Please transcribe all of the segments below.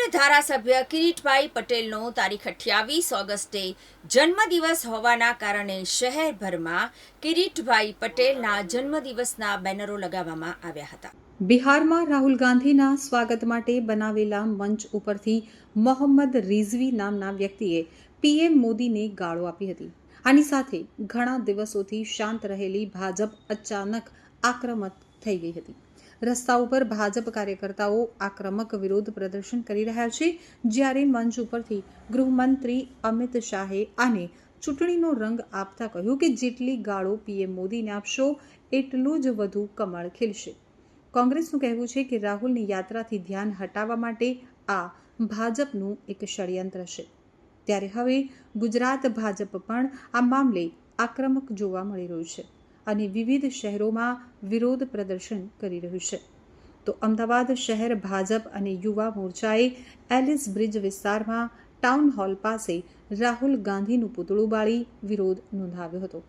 પાટણ ધારાસભ્ય કિરીટભાઈ પટેલનો તારીખ અઠ્યાવીસ ઓગસ્ટે જન્મદિવસ હોવાના કારણે શહેરભરમાં કિરીટભાઈ પટેલના જન્મદિવસના બેનરો લગાવવામાં આવ્યા હતા. બિહારમાં રાહુલ ગાંધીના સ્વાગત માટે બનાવેલા મંચ ઉપરથી મોહમ્મદ રિઝવી નામના વ્યક્તિએ પીએમ મોદીને ગાળો આપી હતી. આની સાથે ઘણા દિવસોથી શાંત રહેલી ભાજપ અચાનક આક્રમક થઈ ગઈ હતી. રસ્તા ઉપર ભાજપ કાર્યકર્તાઓ આક્રમક વિરોધ પ્રદર્શન કરી રહ્યા છે, જ્યારે મંચ ઉપરથી ગૃહમંત્રી અમિત શાહે આને ચૂંટણીનો રંગ આપતા કહ્યું કે જેટલી ગાળો પીએમ મોદીને આપશો, એટલું જ વધુ કમળ ખીલશે. કોંગ્રેસનું કહેવું છે કે રાહુલની યાત્રાથી ધ્યાન હટાવવા માટે આ ભાજપનું એક ષડયંત્ર છે. ત્યારે હવે ગુજરાત ભાજપ પણ આ મામલે આક્રમક જોવા મળી રહ્યું છે. અને વિવિધ શહેરોમાં વિરોધ પ્રદર્શન કરી રહ્યું છે. તો અમદાવાદ શહેર ભાજપ અને યુવા મોરચાએ એલિસ બ્રિજ વિસ્તારમાં ટાઉન હોલ પાસે રાહુલ ગાંધીનું પૂતળું બાળી વિરોધ નોંધાવ્યો હતો.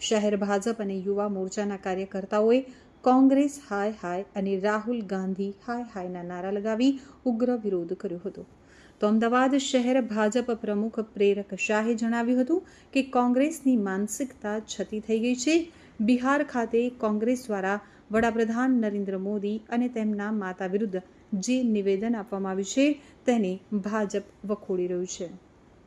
શહેર ભાજપ અને યુવા મોરચાના કાર્યકર્તાઓએ કોંગ્રેસ હાય હાય અને રાહુલ ગાંધી હાય હાયના નારા લગાવી ઉગ્ર વિરોધ કર્યો હતો. તો અમદાવાદ શહેર ભાજપ પ્રમુખ પ્રેરક શાહે જણાવ્યું હતું કે કોંગ્રેસની માનસિકતા છતી થઈ ગઈ છે. બિહાર ખાતે કોંગ્રેસ દ્વારા વડાપ્રધાન નરેન્દ્ર મોદી અને તેમના માતા વિરુદ્ધ જે નિવેદન આપવામાં આવ્યું છે, તેને ભાજપ વખોડી રહ્યું છે.